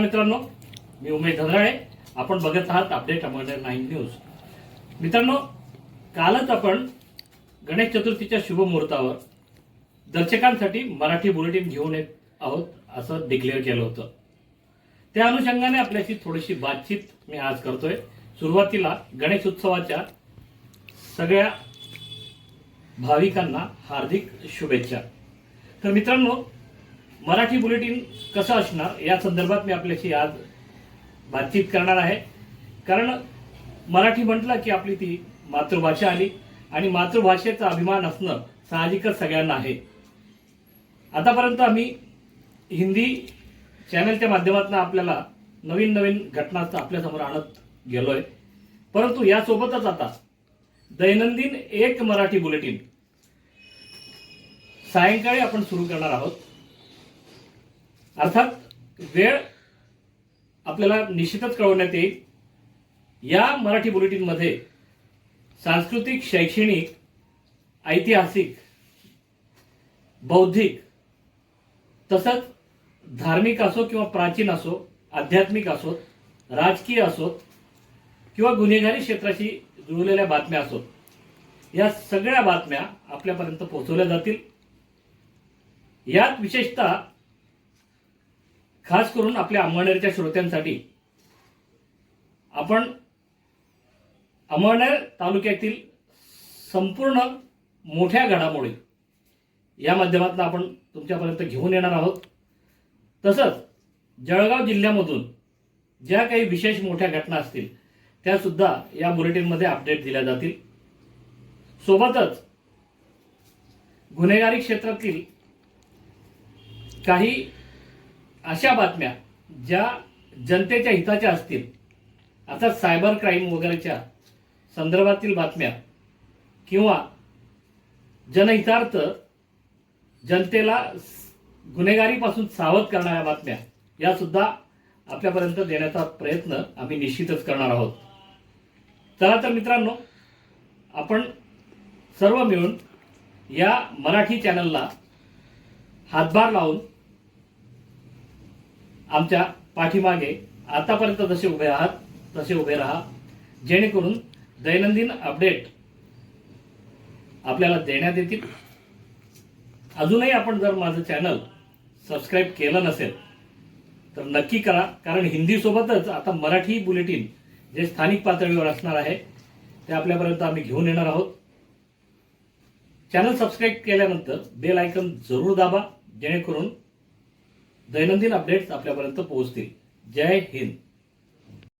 मित्रांनो मी उमेश धनराळे आपण बघत आहात अपडेट अमरनेर नाईन न्यूज मित्रांनो कालच आपण गणेश चतुर्थीच्या शुभ मुहूर्तावर दर्शकांसाठी मराठी बुलेटिन घेऊन येत आहोत असं डिक्लेअर केलं होतं. त्या अनुषंगाने आपल्याशी थोडीशी बातचीत मी आज करतोय. सुरुवातीला गणेश उत्सवाच्या सगळ्या भाविकांना हार्दिक शुभेच्छा. तर मित्रांनो मराठी बुलेटिन कसं असणार या संदर्भात मी आपल्याशी आज बातचीत करणार आहे. कारण मराठी म्हटलं की आपली ती मातृभाषा आली आणि मातृभाषेचा अभिमान असणं साहजिकच सगळ्यांना आहे. आतापर्यंत आम्ही हिंदी चॅनलच्या माध्यमातून आपल्याला नवीन नवीन घटना आपल्यासमोर आणत गेलोय. परंतु यासोबतच आता दैनंदिन एक मराठी बुलेटिन. सायंकाळी आपण सुरू करणार आहोत. अर्थात वेळ आपल्याला निश्चितच कळवण्यात येईल. या मराठी बुलेटिनमध्ये सांस्कृतिक शैक्षणिक ऐतिहासिक बौद्धिक तसंच धार्मिक असो किंवा प्राचीन असो आध्यात्मिक असोत राजकीय असोत किंवा गुन्हेगारी क्षेत्राशी जुळलेल्या बातम्या असोत या सगळ्या बातम्या आपल्यापर्यंत पोहोचवल्या जातील. यात विशेषतः खास करून आपल्या अमळनेरच्या श्रोत्यांसाठी. आपण अमळनेर तालुक्यातील संपूर्ण मोठ्या घडामोडी या माध्यमातून आपण तुमच्यापर्यंत घेऊन येणार आहोत. तसंच जळगाव जिल्ह्यामधून ज्या काही विशेष मोठ्या घटना असतील त्यासुद्धा या बुलेटिनमध्ये अपडेट दिल्या जातील. सोबतच गुन्हेगारी क्षेत्रातील काही अशा बातम्या ज्या जनतेच्या हिताच्या असतील. आता सायबर क्राईम वगैरेच्या संदर्भातील बातम्या किंवा जनहितार्थ जनतेला गुन्हेगारीपासून सावध करणाऱ्या बातम्या यासुद्धा आपल्यापर्यंत देण्याचा प्रयत्न आम्ही निश्चितच करणार आहोत. चला तर मित्रांनो आपण सर्व मिळून या मराठी चॅनलला हातभार लावून आमच्या पाठीमागे आतापर्यंत जसे उभे आहात तसे उभे राहा. जेणेकरून दैनंदिन अपडेट आपल्याला देण्यात येतील. अजूनही आपण जर माझं चॅनल सबस्क्राईब केलं नसेल तर नक्की करा. कारण हिंदीसोबतच आता मराठी बुलेटिन जे स्थानिक पातळीवर असणार आहे ते आपल्यापर्यंत आम्ही घेऊन येणार आहोत. चॅनल सबस्क्राईब केल्यानंतर बेल आयकन जरूर दाबा जेणेकरून दैनंदिन अपडेट्स आपल्यापर्यंत पोहोचतील. जय हिंद.